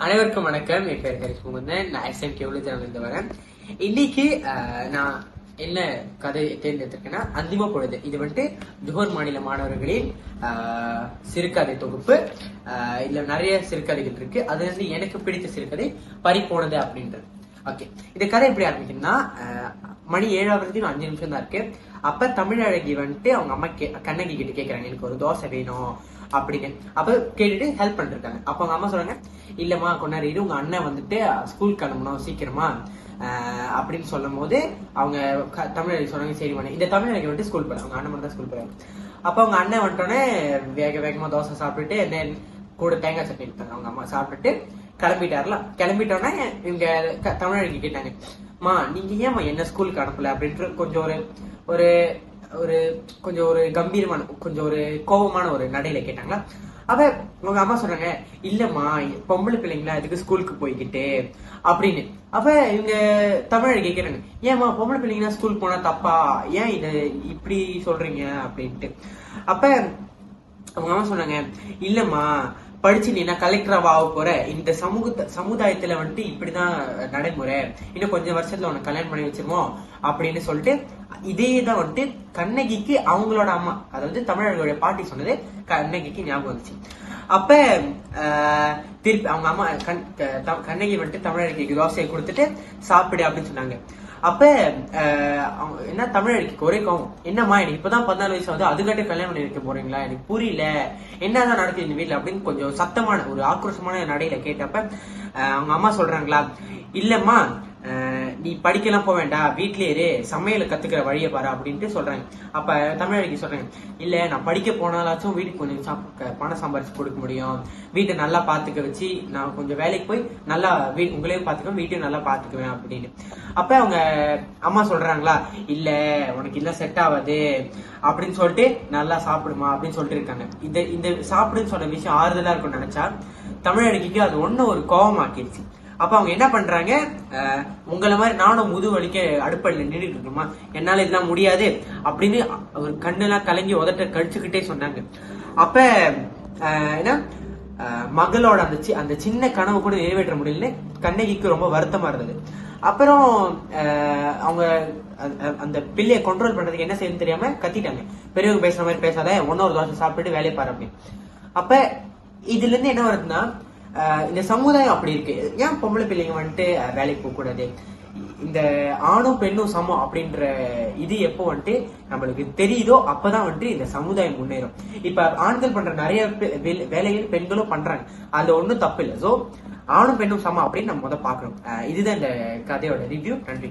அனைவருக்கும் வணக்கம். என் பேர் ஹரிஷ் நான் எஸ்எம் கேவலத்தில் இருந்து வரேன் இன்னைக்கு நான் என்ன கதை தேர்ந்தெடுத்திருக்கேன்னா அந்திம பொழுது. இது வந்துட்டு ஜோஹர் மாநில மாணவர்களின் சிறுகதை தொகுப்பு. இதுல நிறைய சிறுகதைகள் இருக்கு. அதுல இருந்து எனக்கு பிடித்த சிறுகதை பறி போனது அப்படின்றது. ஓகே. இந்த கதை எப்படி ஆரம்பிக்குதுன்னா அஹ், மணி ஏழாவது அஞ்சு நிமிஷம் தான் இருக்கு. அப்ப தமிழழகி வந்துட்டு அவங்க அம்மா கே கண்ணகி கிட்ட கேக்குறாங்க எனக்கு ஒரு தோசை வேணும் அப்படின்னு. அப்ப கேட்டுட்டு ஹெல்ப் பண்ணிருக்காங்க அப்ப அவங்க அம்மா சொல்றாங்க இல்லம்மா கொண்டாடி உங்க அண்ணன் வந்துட்டு ஸ்கூல் கிளம்பணும் சீக்கிரமா. அஹ், அப்படின்னு சொல்லும் போது அவங்க க- தமிழழகி சொன்னாங்க சரி பண்ணி இந்த தமிழழகி வந்துட்டு ஸ்கூல் போறாங்க அவங்க அண்ணன் மட்டும் தான் ஸ்கூல் போறாங்க அப்ப அவங்க அண்ணன் வந்துட்டோன்னே வேக வேகமா தோசை சாப்பிட்டுட்டு என்ன கூட தேங்காய் சட்னி எடுத்தாங்க அவங்க அம்மா. சாப்பிட்டுட்டு கிளம்பிட்டாருல. கிளம்பிட்டோன்னே இவங்க க- தமிழழகி கேட்டாங்க மா நீங்க ஏன்மா என்ன ஸ்கூலுக்கு அனுப்பல? அப்படின்ட்டு கொஞ்சம் ஒரு ஒரு ஒரு கொஞ்சம் ஒரு கம்பீரமான கொஞ்சம் ஒரு கோபமான ஒரு நடையில கேட்டாங்களா? அவ உங்க அம்மா சொல்றாங்க இல்லம்மா பொம்பளை பிள்ளைங்களா இதுக்கு ஸ்கூலுக்கு போய்கிட்டு அப்படின்னு. அப்ப இவங்க தமிழ் கேக்குறாங்க ஏம்மா பொம்பளை பிள்ளைங்களா ஸ்கூல் போனா தப்பா? ஏன் இத இப்படி சொல்றீங்க? அப்படின்ட்டு. அப்ப அவங்க அம்மா சொன்னாங்க இல்லம்மா படிச்சு நீ நான் கலெக்டராக ஆக போற? இந்த சமூக சமுதாயத்துல வந்துட்டு இப்படிதான் நடைமுறை. இன்னும் கொஞ்சம் வருஷத்துல உனக்கு கல்யாணம் பண்ணி வச்சிருவோம் அப்படின்னு சொல்லிட்டு இதே தான் வந்துட்டு கண்ணகிக்கு அவங்களோட அம்மா அதாவது தமிழர்களுடைய பாட்டி சொன்னது கண்ணகிக்கு ஞாபகம் வந்துச்சு. அப்ப திருப்பி அவங்க அம்மா கண் கண்ணகி வந்துட்டு தமிழர்களுக்கு தோசையை கொடுத்துட்டு சாப்பிடு அப்படின்னு சொன்னாங்க. அப்ப அவங்க என்ன தமிழ் ஒரே குறைக்கும் என்னம்மா எனக்கு இப்பதான் பதினாலு வயசு வந்து அதுக்காட்டி கல்யாணம் பண்ணி வைக்க போறீங்களா? எனக்கு புரியல. என்னதான் நடக்குது இந்த வீட்டுல அப்படின்னு கொஞ்சம் சத்தமான ஒரு ஆக்ரோஷமான நடையில கேட்டப்ப அவங்க அம்மா சொல்றாங்களா இல்லம்மா ஆஹ், நீ படிக்கலாம் போக வேண்டாம் வீட்லயே இரு சமையல கத்துக்கிற வழியை பாரு அப்படின்ட்டு சொல்றாங்க அப்ப தமிழகி சொல்றாங்க இல்ல நான் படிக்க போனாலாச்சும் வீட்டுக்கு கொஞ்சம் சாப்- பணம் சம்பாரிச்சு கொடுக்க முடியும். வீட்டை நல்லா பாத்துக்க வச்சு நான் கொஞ்சம் வேலைக்கு போய் நல்லா வீ உங்களையும் பாத்துக்குவேன் வீட்டையும் நல்லா பாத்துக்குவேன் அப்படின்னு. அப்ப அவங்க அம்மா சொல்றாங்களா இல்ல உனக்கு இல்ல செட் ஆகாது அப்படின்னு சொல்லிட்டு நல்லா சாப்பிடுமா அப்படின்னு சொல்லிட்டு இருக்காங்க. இந்த இந்த சாப்பிடுன்னு சொன்ன விஷயம் ஆறுதலா இருக்கும்னு நினைச்சா தமிழடிக்கு அது ஒண்ணு ஒரு கோவமாக்கிடுச்சு அப்ப அவங்க என்ன பண்றாங்க? உங்களை மாதிரி நானும் முது வலிக்க அடுப்படியில் நின்றுட்டு இருக்கணுமா? என்னால இதெல்லாம் முடியாது அப்படின்னு ஒரு கண்ணெல்லாம் கலங்கி உதட்ட கழிச்சுக்கிட்டே சொன்னாங்க. அப்ப என்ன? மகளோட அந்த சி- அந்த சின்ன கனவு கூட நிறைவேற்ற முடியலன்னு கண்ணகிக்கு ரொம்ப வருத்தமா இருந்தது. அப்புறம் அவங்க அந்த பிள்ளையை கண்ட்ரோல் பண்றதுக்கு என்ன செய்யணும்னு தெரியாம கத்திட்டாங்க. பெரியவங்க பேசுற மாதிரி பேசாத ஒன்னொரு தோசை சாப்பிட்டு வேலையை பாரு அப்படின்னு. அப்ப இதுல இருந்து என்ன வருதுன்னா இந்த சமுதாயம் அப்படி இருக்கு. ஏன் பொம்பளை பிள்ளைங்க வந்துட்டு வேலைக்கு போக கூடாது? இந்த ஆணும் பெண்ணும் சமம் அப்படின்ற இது எப்போ வந்துட்டு நம்மளுக்கு தெரியுதோ அப்பதான் வந்துட்டு இந்த சமுதாயம் முன்னேறும். இப்ப ஆண்கள் பண்ற நிறைய வேலைகள் பெண்களும் பண்றாங்க. அதுல ஒண்ணும் தப்பு இல்லை. ஸோ ஆணும் பெண்ணும் சமம் அப்படின்னு நம்ம முத பாக்கணும் இதுதான் இந்த கதையோட ரிவ்யூ நன்றி.